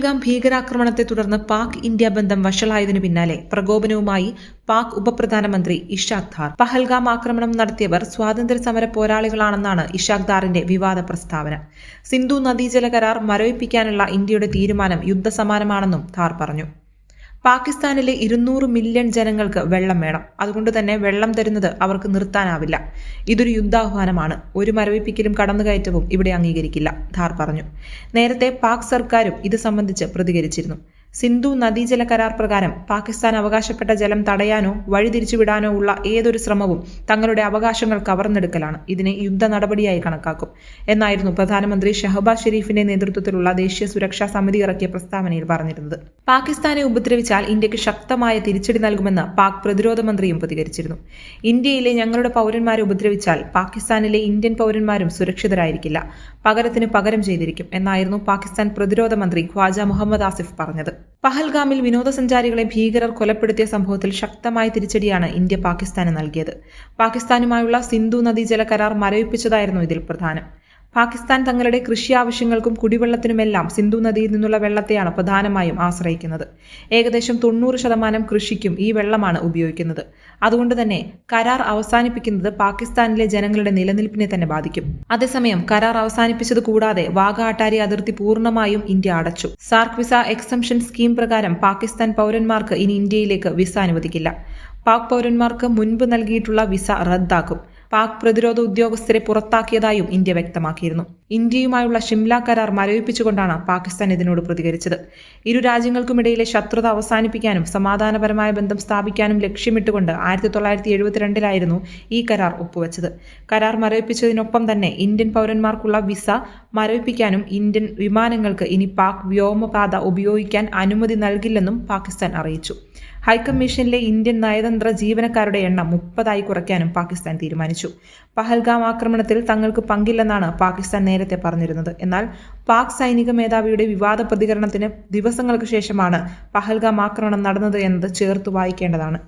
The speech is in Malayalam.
പഹൽഗാം ഭീകരാക്രമണത്തെ തുടർന്ന് പാക് ഇന്ത്യ ബന്ധം വഷളായതിനു പിന്നാലെ പ്രകോപനവുമായി പാക് ഉപപ്രധാനമന്ത്രി ഇഷാഖ് ധാർ. പഹൽഗാം ആക്രമണം നടത്തിയവർ സ്വാതന്ത്ര്യ സമര പോരാളികളാണെന്നാണ് ഇഷാഖ് ധാറിന്റെ വിവാദ പ്രസ്താവന. സിന്ധു നദീജല കരാർ മരവിപ്പിക്കാനുള്ള ഇന്ത്യയുടെ തീരുമാനം യുദ്ധസമാനമാണെന്നും ധാർ പറഞ്ഞു. പാകിസ്ഥാനിലെ ഇരുന്നൂറ് മില്യൺ ജനങ്ങൾക്ക് വെള്ളം വേണം. അതുകൊണ്ട് തന്നെ വെള്ളം തരുന്നത് അവർക്ക് നിർത്താനാവില്ല. ഇതൊരു യുദ്ധാഹ്വാനമാണ്. ഒരു മരവിപ്പിക്കലും കടന്നുകയറ്റവും ഇവിടെ അംഗീകരിക്കില്ല ധാർ പറഞ്ഞു. നേരത്തെ പാക് സർക്കാരും ഇത് സംബന്ധിച്ച് പ്രതികരിച്ചിരുന്നു. സിന്ധു നദീജല കരാർ പ്രകാരം പാകിസ്ഥാൻ അവകാശപ്പെട്ട ജലം തടയാനോ വഴിതിരിച്ചുവിടാനോ ഉള്ള ഏതൊരു ശ്രമവും തങ്ങളുടെ അവകാശങ്ങൾ കവർന്നെടുക്കലാണ്. ഇതിനെ യുദ്ധ നടപടിയായി കണക്കാക്കും. എന്നായിരുന്നു പ്രധാനമന്ത്രി ഷഹബാസ് ഷെരീഫിന്റെ നേതൃത്വത്തിലുള്ള ദേശീയ സുരക്ഷാ സമിതി ഇറക്കിയ പ്രസ്താവനയിൽ പറഞ്ഞിരുന്നത്. പാകിസ്ഥാനെ ഉപദ്രവിച്ചാൽ ഇന്ത്യയ്ക്ക് ശക്തമായ തിരിച്ചടി നൽകുമെന്ന് പാക് പ്രതിരോധ മന്ത്രിയും പ്രതികരിച്ചിരുന്നു. ഇന്ത്യയിലെ ഞങ്ങളുടെ പൗരന്മാരെ ഉപദ്രവിച്ചാൽ പാകിസ്ഥാനിലെ ഇന്ത്യൻ പൗരന്മാരും സുരക്ഷിതരായിരിക്കില്ല. പകരത്തിന് പകരം ചെയ്തിരിക്കും എന്നായിരുന്നു പാകിസ്ഥാൻ പ്രതിരോധ മന്ത്രി ഖ്വാജ മുഹമ്മദ് ആസിഫ് പറഞ്ഞത്. പഹൽഗാമിൽ വിനോദസഞ്ചാരികളെ ഭീകരർ കൊലപ്പെടുത്തിയ സംഭവത്തിൽ ശക്തമായ തിരിച്ചടിയാണ് ഇന്ത്യ പാകിസ്ഥാന് നൽകിയത്. പാകിസ്ഥാനുമായുള്ള സിന്ധു നദീജല കരാർ മരവിപ്പിച്ചതായിരുന്നു ഇതിൽ പ്രധാനം. പാകിസ്ഥാൻ തങ്ങളുടെ കൃഷി ആവശ്യങ്ങൾക്കും കുടിവെള്ളത്തിനുമെല്ലാം സിന്ധു നദിയിൽ നിന്നുള്ള വെള്ളത്തെയാണ് പ്രധാനമായും ആശ്രയിക്കുന്നത്. ഏകദേശം തൊണ്ണൂറ് ശതമാനം കൃഷിക്കും ഈ വെള്ളമാണ് ഉപയോഗിക്കുന്നത്. അതുകൊണ്ട് തന്നെ കരാർ അവസാനിപ്പിക്കുന്നത് പാകിസ്ഥാനിലെ ജനങ്ങളുടെ നിലനിൽപ്പിനെ തന്നെ ബാധിക്കും. അതേസമയം കരാർ അവസാനിപ്പിച്ചത് കൂടാതെ വാഗ അട്ടാരി അതിർത്തി പൂർണമായും ഇന്ത്യ അടച്ചു. സാർക്ക് വിസ എക്സംഷൻ സ്കീം പ്രകാരം പാകിസ്ഥാൻ പൗരന്മാർക്ക് ഇനി ഇന്ത്യയിലേക്ക് വിസ അനുവദിക്കില്ല. പാക് പൗരന്മാർക്ക് മുൻപ് നൽകിയിട്ടുള്ള വിസ റദ്ദാക്കും. പാക് പ്രതിരോധ ഉദ്യോഗസ്ഥരെ പുറത്താക്കിയതായും ഇന്ത്യ വ്യക്തമാക്കിയിരുന്നു ഇന്ത്യയുമായുള്ള ഷിംല കരാർ മരവിപ്പിച്ചുകൊണ്ടാണ് പാകിസ്ഥാൻ ഇതിനോട് പ്രതികരിച്ചത്. ഇരു രാജ്യങ്ങൾക്കുമിടയിലെ ശത്രുത അവസാനിപ്പിക്കാനും സമാധാനപരമായ ബന്ധം സ്ഥാപിക്കാനും ലക്ഷ്യമിട്ടുകൊണ്ട് ആയിരത്തി തൊള്ളായിരത്തി എഴുപത്തിരണ്ടിലായിരുന്നു ഈ കരാർ ഒപ്പുവെച്ചത്. കരാർ മരവിപ്പിച്ചതിനൊപ്പം തന്നെ ഇന്ത്യൻ പൗരന്മാർക്കുള്ള വിസ മരവിപ്പിക്കാനും ഇന്ത്യൻ വിമാനങ്ങൾക്ക് ഇനി പാക് വ്യോമപാത ഉപയോഗിക്കാൻ അനുമതി നൽകില്ലെന്നും പാകിസ്ഥാൻ അറിയിച്ചു. ഹൈക്കമ്മീഷനിലെ ഇന്ത്യൻ നയതന്ത്ര ജീവനക്കാരുടെ എണ്ണം മുപ്പതായി കുറയ്ക്കാനും പാകിസ്ഥാൻ തീരുമാനിച്ചു. പഹൽഗാം ആക്രമണത്തിൽ തങ്ങൾക്ക് പങ്കില്ലെന്നാണ് പാകിസ്ഥാൻ നേരത്തെ പറഞ്ഞിരുന്നത്. എന്നാൽ പാക് സൈനിക മേധാവിയുടെ വിവാദ പ്രതികരണത്തിന് ദിവസങ്ങൾക്ക് ശേഷമാണ് പഹൽഗാം ആക്രമണം നടന്നത് എന്നത് ചേർത്ത് വായിക്കേണ്ടതാണ്.